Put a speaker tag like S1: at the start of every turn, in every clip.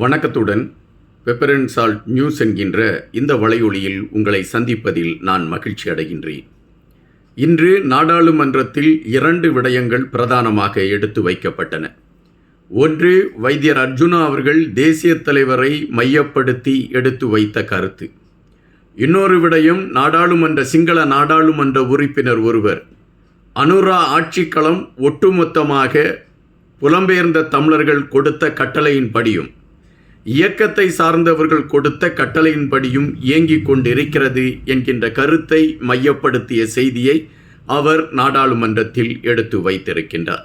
S1: வணக்கத்துடன் பெப்பரன் salt news என்கின்ற இந்த வலையொலியில் உங்களை சந்திப்பதில் நான் மகிழ்ச்சி அடைகின்றேன். இன்று நாடாளுமன்றத்தில் இரண்டு விடயங்கள் பிரதானமாக எடுத்து வைக்கப்பட்டன. ஒன்று வைத்தியர் அர்ஜுனா அவர்கள் தேசிய தலைவரை மையப்படுத்தி எடுத்து வைத்த கருத்து. இன்னொரு விடயம் நாடாளுமன்ற சிங்கள நாடாளுமன்ற உறுப்பினர் ஒருவர் அனுரா ஆட்சிக்களம் ஒட்டுமொத்தமாக புலம்பெயர்ந்த தமிழர்கள் கொடுத்த கட்டளையின்படியும் இயக்கத்தை சார்ந்தவர்கள் கொடுத்த கட்டளையின்படியும் இயங்கிக் கொண்டிருக்கிறது என்கின்ற கருத்தை மையப்படுத்திய செய்தியை அவர் நாடாளுமன்றத்தில் எடுத்து வைத்திருக்கின்றார்.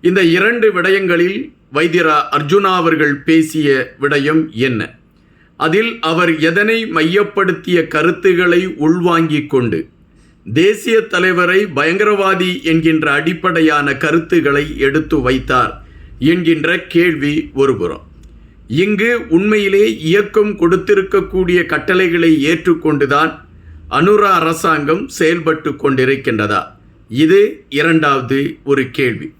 S1: இந்த இரண்டு விடயங்களில் வைத்தியரா அர்ஜுனா அவர்கள் பேசிய விடயம் என்ன? அதில் அவர் எதனை மையப்படுத்திய கருத்துக்களை உள்வாங்கிக் கொண்டு தேசிய தலைவரை பயங்கரவாதி என்கின்ற அடிப்படையான கருத்துக்களை எடுத்து வைத்தார் என்கின்ற கேள்வி ஒருபுறம் இங்கு உண்மையிலே இயக்கம் கொடுத்திருக்கக்கூடிய கட்டளைகளை ஏற்றுக்கொண்டுதான் அனுரா அரசாங்கம் செயல்பட்டு கொண்டிருக்கின்றதா? இது இரண்டாவது ஒரு கேள்வி.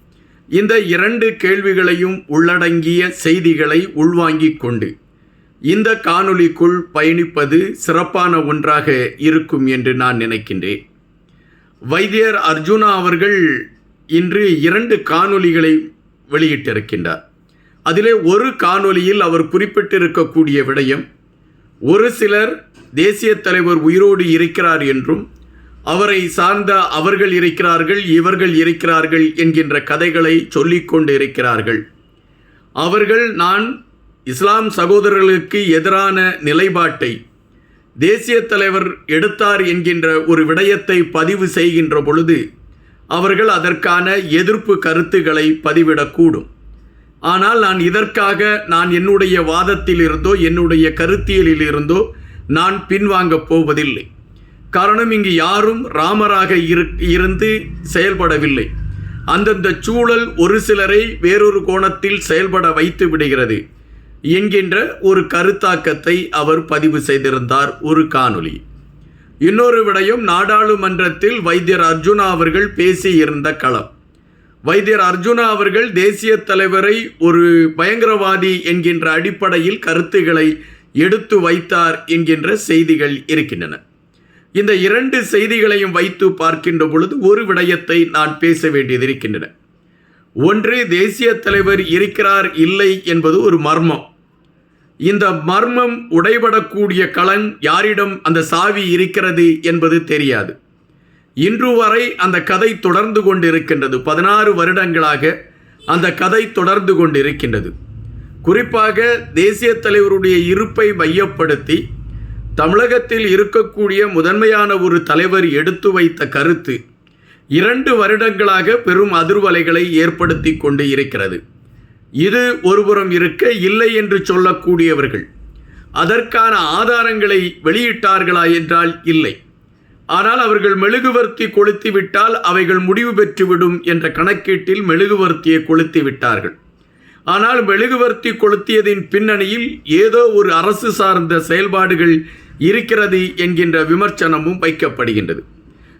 S1: இந்த இரண்டு கேள்விகளையும் உள்ளடங்கிய செய்திகளை உள்வாங்கிக் கொண்டு இந்த காணொளிக்குள் பயணிப்பது சிறப்பான ஒன்றாக இருக்கும் என்று நான் நினைக்கின்றேன். வைத்தியர் அர்ஜுனா அவர்கள் இன்று இரண்டு காணொளிகளை வெளியிட்டிருக்கின்றார். அதிலே ஒரு காணொலியில் அவர் குறிப்பிட்டிருக்கக்கூடிய விடயம் ஒரு சிலர் தேசிய தலைவர் உயிரோடு இருக்கிறார் என்றும் அவரை சார்ந்த அவர்கள் இருக்கிறார்கள் இவர்கள் இருக்கிறார்கள் என்கின்ற கதைகளை சொல்லிக்கொண்டு இருக்கிறார்கள் அவர்கள் நான் இஸ்லாம் சகோதரர்களுக்கு எதிரான நிலைப்பாட்டை தேசிய தலைவர் எடுத்தார் என்கின்ற ஒரு விடயத்தை பதிவு செய்கின்ற பொழுது அவர்கள் அதற்கான எதிர்ப்பு கருத்துக்களை பதிவிடக்கூடும். ஆனால் நான் இதற்காக நான் என்னுடைய வாதத்தில் இருந்தோ என்னுடைய கருத்தியலில் இருந்தோ நான் பின்வாங்கப் போவதில்லை. காரணம் இங்கு யாரும் ராமராக இரு இருந்து செயல்படவில்லை. அந்தந்த சூழல் ஒரு சிலரை வேறொரு கோணத்தில் செயல்பட வைத்து விடுகிறது என்கின்ற ஒரு கருத்தாக்கத்தை அவர் பதிவு செய்திருந்தார் ஒரு காணொளி. இன்னொரு விடயம் நாடாளுமன்றத்தில் வைத்தியர் அர்ஜுனா அவர்கள் பேசியிருந்த களம். வைத்தியர் அர்ஜுனா அவர்கள் தேசிய தலைவரை ஒரு பயங்கரவாதி என்கின்ற அடிப்படையில் கருத்துக்களை எடுத்து வைத்தார் என்கின்ற செய்திகள் இருக்கின்றன. இந்த இரண்டு செய்திகளையும் வைத்து பார்க்கின்ற பொழுது ஒரு விடயத்தை நான் பேச வேண்டியது இருக்கின்றன ஒன்று தேசிய தலைவர் இருக்கிறார் இல்லை என்பது ஒரு மர்மம். இந்த மர்மம் உடைபடக்கூடிய களன் யாரிடம் அந்த சாவி இருக்கிறது என்பது தெரியாது. இன்று வரை அந்த கதை தொடர்ந்து கொண்டிருக்கின்றது. பதினாறு வருடங்களாக அந்த கதை தொடர்ந்து கொண்டிருக்கின்றது. குறிப்பாக தேசிய தலைவருடைய இருப்பை மையப்படுத்தி தமிழகத்தில் இருக்கக்கூடிய முதன்மையான ஒரு தலைவர் எடுத்து வைத்த கருத்து இரண்டு வருடங்களாக பெரும் அதிர்வலைகளை ஏற்படுத்தி கொண்டு இருக்கிறது. இது ஒருபுறம் இருக்க இல்லை என்று சொல்லக்கூடியவர்கள் அதற்கான ஆதாரங்களை வெளியிட்டார்களா என்றால் இல்லை. ஆனால் அவர்கள் மெழுகுவர்த்தி கொளுத்தி விட்டால் அவைகள் முடிவு பெற்றுவிடும் என்ற கணக்கீட்டில் மெழுகுவர்த்தியை கொளுத்தி விட்டார்கள் ஆனால் மெழுகுவர்த்தி கொளுத்தியதின் பின்னணியில் ஏதோ ஒரு அரசு சார்ந்த செயல்பாடுகள் இருக்கிறது என்கின்ற விமர்சனமும் வைக்கப்படுகின்றது.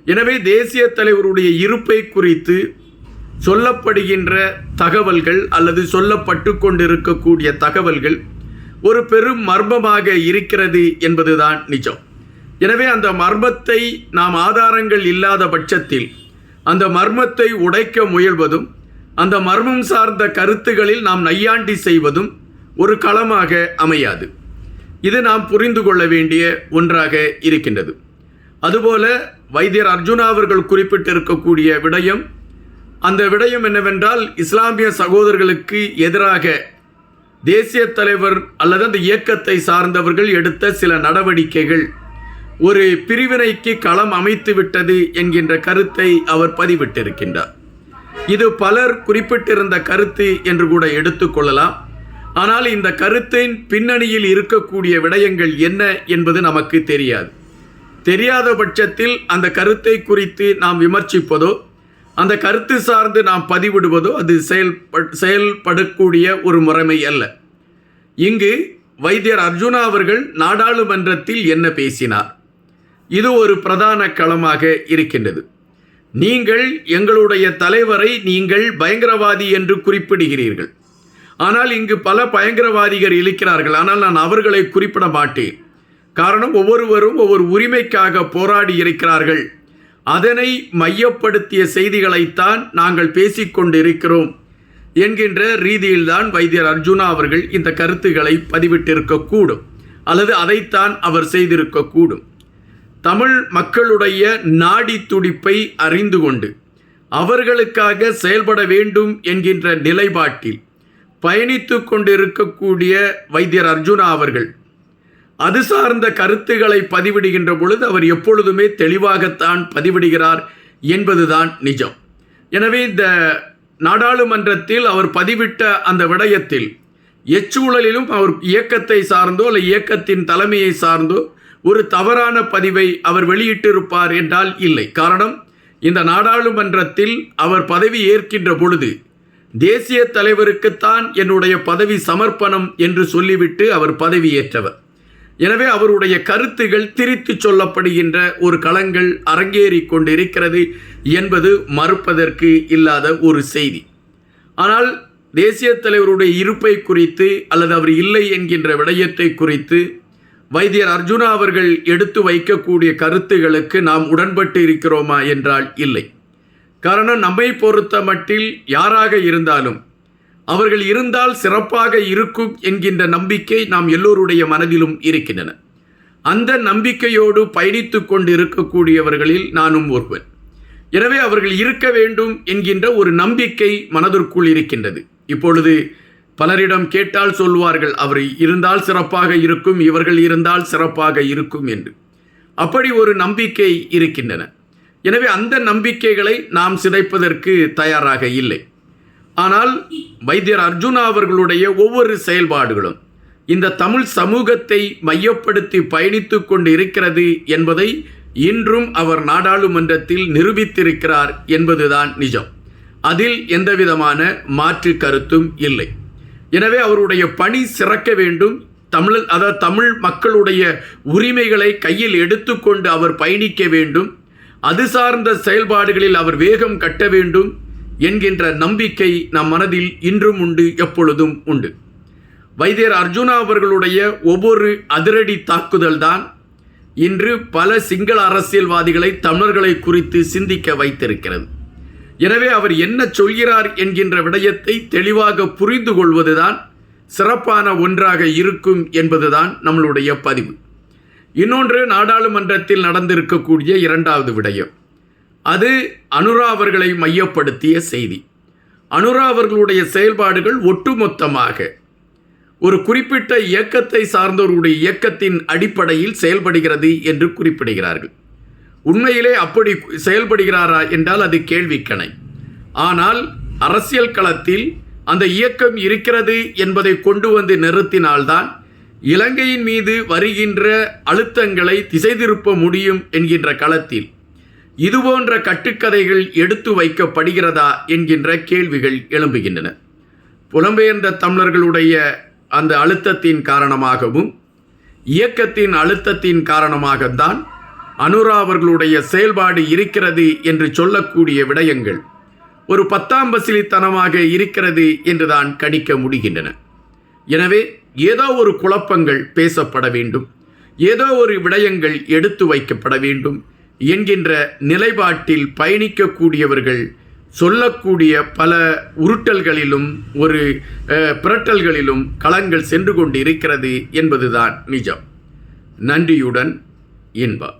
S1: எனவே தேசிய தலைவருடைய இருப்பை குறித்து சொல்லப்படுகின்ற தகவல்கள் அல்லது சொல்லப்பட்டு கொண்டிருக்கக்கூடிய தகவல்கள் ஒரு பெரும் மர்மமாக இருக்கிறது என்பதுதான் நிஜம். எனவே அந்த மர்மத்தை நாம் ஆதாரங்கள் இல்லாத பட்சத்தில் அந்த மர்மத்தை உடைக்க முயல்வதும் அந்த மர்மம் சார்ந்த கருத்துகளில் நாம் நையாண்டி செய்வதும் ஒரு களமாக அமையாது. இது நாம் புரிந்து கொள்ள வேண்டிய ஒன்றாக இருக்கின்றது. அதுபோல வைத்தியர் அர்ஜுனா அவர்கள் குறிப்பிட்டிருக்கக்கூடிய விடயம் அந்த விடயம் என்னவென்றால் இஸ்லாமிய சகோதரர்களுக்கு எதிராக தேசிய தலைவர் அல்லது அந்த இயக்கத்தை சார்ந்தவர்கள் எடுத்த சில நடவடிக்கைகள். ஒரு பிரிவினைக்கு களம் அமைத்து விட்டது என்கின்ற கருத்தை அவர் பதிவிட்டிருக்கின்றார். இது பலர் குறிப்பிட்டிருந்த கருத்து என்று கூட எடுத்துக்கொள்ளலாம் ஆனால் இந்த கருத்தின் பின்னணியில் இருக்கக்கூடிய விடயங்கள் என்ன என்பது நமக்கு தெரியாது. தெரியாத பட்சத்தில் அந்த கருத்தை குறித்து நாம் விமர்சிப்பதோ அந்த கருத்து சார்ந்து நாம் பதிவிடுவதோ அது செயல்ப செயல்படக்கூடிய ஒரு முறைமை அல்ல. இங்கு வைத்தியர் அர்ஜுனா அவர்கள் நாடாளுமன்றத்தில் என்ன பேசினார்? இது ஒரு பிரதான களமாக இருக்கின்றது. நீங்கள் எங்களுடைய தலைவரை நீங்கள் பயங்கரவாதி என்று குறிப்பிடுகிறீர்கள். ஆனால் இங்கு பல பயங்கரவாதிகள் இருக்கிறார்கள். ஆனால் நான் அவர்களை குறிப்பிட மாட்டேன். காரணம் ஒவ்வொருவரும் ஒவ்வொரு உரிமைக்காக போராடி இருக்கிறார்கள். அதனை மையப்படுத்திய செய்திகளைத்தான் நாங்கள் பேசிக்கொண்டிருக்கிறோம் என்கின்ற ரீதியில்தான் வைத்தியர் அர்ஜுனா அவர்கள் இந்த கருத்துக்களை பதிவிட்டிருக்கக்கூடும். அல்லது அதைத்தான் அவர் செய்திருக்கக்கூடும். தமிழ் மக்களுடைய நாடி துடிப்பை அறிந்து கொண்டு அவர்களுக்காக செயல்பட வேண்டும் என்கின்ற நிலைப்பாட்டில் பயணித்து கொண்டிருக்கக்கூடிய வைத்தியர் அர்ஜுனா அவர்கள் அது சார்ந்த கருத்துக்களை பதிவிடுகின்ற பொழுது அவர் எப்பொழுதுமே தெளிவாகத்தான் பதிவிடுகிறார் என்பதுதான் நிஜம். எனவே இந்த நாடாளுமன்றத்தில் அவர் பதிவிட்ட அந்த விடயத்தில் எச்சூழலிலும் அவர் இயக்கத்தை சார்ந்தோ அல்ல இயக்கத்தின் தலைமையை சார்ந்தோ ஒரு தவறான பதிவை அவர் வெளியிட்டிருப்பார் என்றால் இல்லை. காரணம் இந்த நாடாளுமன்றத்தில் அவர் பதவி ஏற்கின்ற பொழுது தேசிய தலைவருக்குத்தான் என்னுடைய பதவி சமர்ப்பணம் என்று சொல்லிவிட்டு அவர் பதவியேற்றவர். எனவே அவருடைய கருத்துகள் திரித்து சொல்லப்படுகின்ற ஒரு களங்கள் அரங்கேறி கொண்டிருக்கிறது என்பது மறுப்பதற்கு இல்லாத ஒரு செய்தி. ஆனால் தேசிய தலைவருடைய இருப்பை குறித்து அல்லது அவர் இல்லை என்கின்ற விடயத்தை குறித்து வைத்தியர் அர்ஜுனா அவர்கள் எடுத்து வைக்கக்கூடிய கருத்துகளுக்கு நாம் உடன்பட்டு இருக்கிறோமா என்றால் இல்லை. காரணம் நம்மை பொறுத்த மட்டில் யாராக இருந்தாலும் அவர்கள் இருந்தால் சிறப்பாக இருக்கும் என்கின்ற நம்பிக்கை நாம் எல்லோருடைய மனதிலும் இருக்கின்றன. அந்த நம்பிக்கையோடு பயணித்து கொண்டு இருக்கக்கூடியவர்களில் நானும் ஒருவன். எனவே அவர்கள் இருக்க வேண்டும் என்கின்ற ஒரு நம்பிக்கை மனதிற்குள் இருக்கின்றது. இப்பொழுது பலரிடம் கேட்டால் சொல்வார்கள் அவர் இருந்தால் சிறப்பாக இருக்கும் இவர்கள் இருந்தால் சிறப்பாக இருக்கும் என்று. அப்படி ஒரு நம்பிக்கை இருக்கின்றன. எனவே அந்த நம்பிக்கைகளை நாம் சிதைப்பதற்கு தயாராக இல்லை. ஆனால் வைத்தியர் அர்ஜுனா அவர்களுடைய ஒவ்வொரு செயல்பாடுகளும் இந்த தமிழ் சமூகத்தை மையப்படுத்தி பயணித்து கொண்டு இருக்கிறது என்பதை இன்றும் அவர் நாடாளுமன்றத்தில் நிரூபித்திருக்கிறார் என்பதுதான் நிஜம். அதில் எந்தவிதமான மாற்று கருத்தும் இல்லை. எனவே அவருடைய பணி சிறக்க வேண்டும். தமிழ் அதாவது தமிழ் மக்களுடைய உரிமைகளை கையில் எடுத்துக்கொண்டு அவர் பயணிக்க வேண்டும். அது சார்ந்த செயல்பாடுகளில் அவர் வேகம் கட்ட வேண்டும் என்கின்ற நம்பிக்கை நம் மனதில் இன்றும் உண்டு எப்பொழுதும் உண்டு. வைத்தியர் அர்ஜுனா அவர்களுடைய ஒவ்வொரு அதிரடி தாக்குதல் தான் இன்று பல சிங்கள அரசியல்வாதிகளை தமிழர்களை குறித்து சிந்திக்க வைத்திருக்கிறது. எனவே அவர் என்ன சொல்கிறார் என்கின்ற விடயத்தை தெளிவாக புரிந்து கொள்வதுதான் சிறப்பான ஒன்றாக இருக்கும் என்பதுதான் நம்மளுடைய பதிவு. இன்னொன்று நாடாளுமன்றத்தில் நடந்திருக்கக்கூடிய இரண்டாவது விடயம். அது அனுரா அவர்களை மையப்படுத்திய செய்தி. அனுரா அவர்களுடைய செயல்பாடுகள் ஒட்டுமொத்தமாக ஒரு குறிப்பிட்ட இயக்கத்தை சார்ந்தவர்களுடைய இயக்கத்தின் அடிப்படையில் செயல்படுகிறது என்று குறிப்பிடுகிறார்கள். உண்மையிலே அப்படி செயல்படுகிறாரா என்றால் அது கேள்விக்கணை. ஆனால் அரசியல் களத்தில் அந்த இயக்கம் இருக்கிறது என்பதை கொண்டு வந்து நிறுத்தினால்தான் இலங்கையின் மீது வருகின்ற அழுத்தங்களை திசை திருப்ப முடியும் என்கின்ற களத்தில். இதுபோன்ற கட்டுக்கதைகள் எடுத்து வைக்கப்படுகிறதா என்கின்ற கேள்விகள் எழும்புகின்றன. புலம்பெயர்ந்த தமிழர்களுடைய அந்த அழுத்தத்தின் காரணமாகவும் இயக்கத்தின் அழுத்தத்தின் காரணமாகத்தான் அனுரா அவர்களுடைய செயல்பாடு இருக்கிறது என்று சொல்லக்கூடிய விடயங்கள் ஒரு பத்தாம் பசிலித்தனமாக இருக்கிறது என்றுதான் கணிக்க முடிகின்றன. எனவே ஏதோ ஒரு குழப்பங்கள் பேசப்பட வேண்டும். ஏதோ ஒரு விடயங்கள் எடுத்து வைக்கப்பட வேண்டும் என்கின்ற நிலைப்பாட்டில் பயணிக்கக்கூடியவர்கள் சொல்லக்கூடிய பல உருட்டல்களிலும் ஒரு பிரட்டல்களிலும் களங்கள் சென்று கொண்டு இருக்கிறது என்பதுதான் நிஜம். நன்றியுடன் இன்பம்.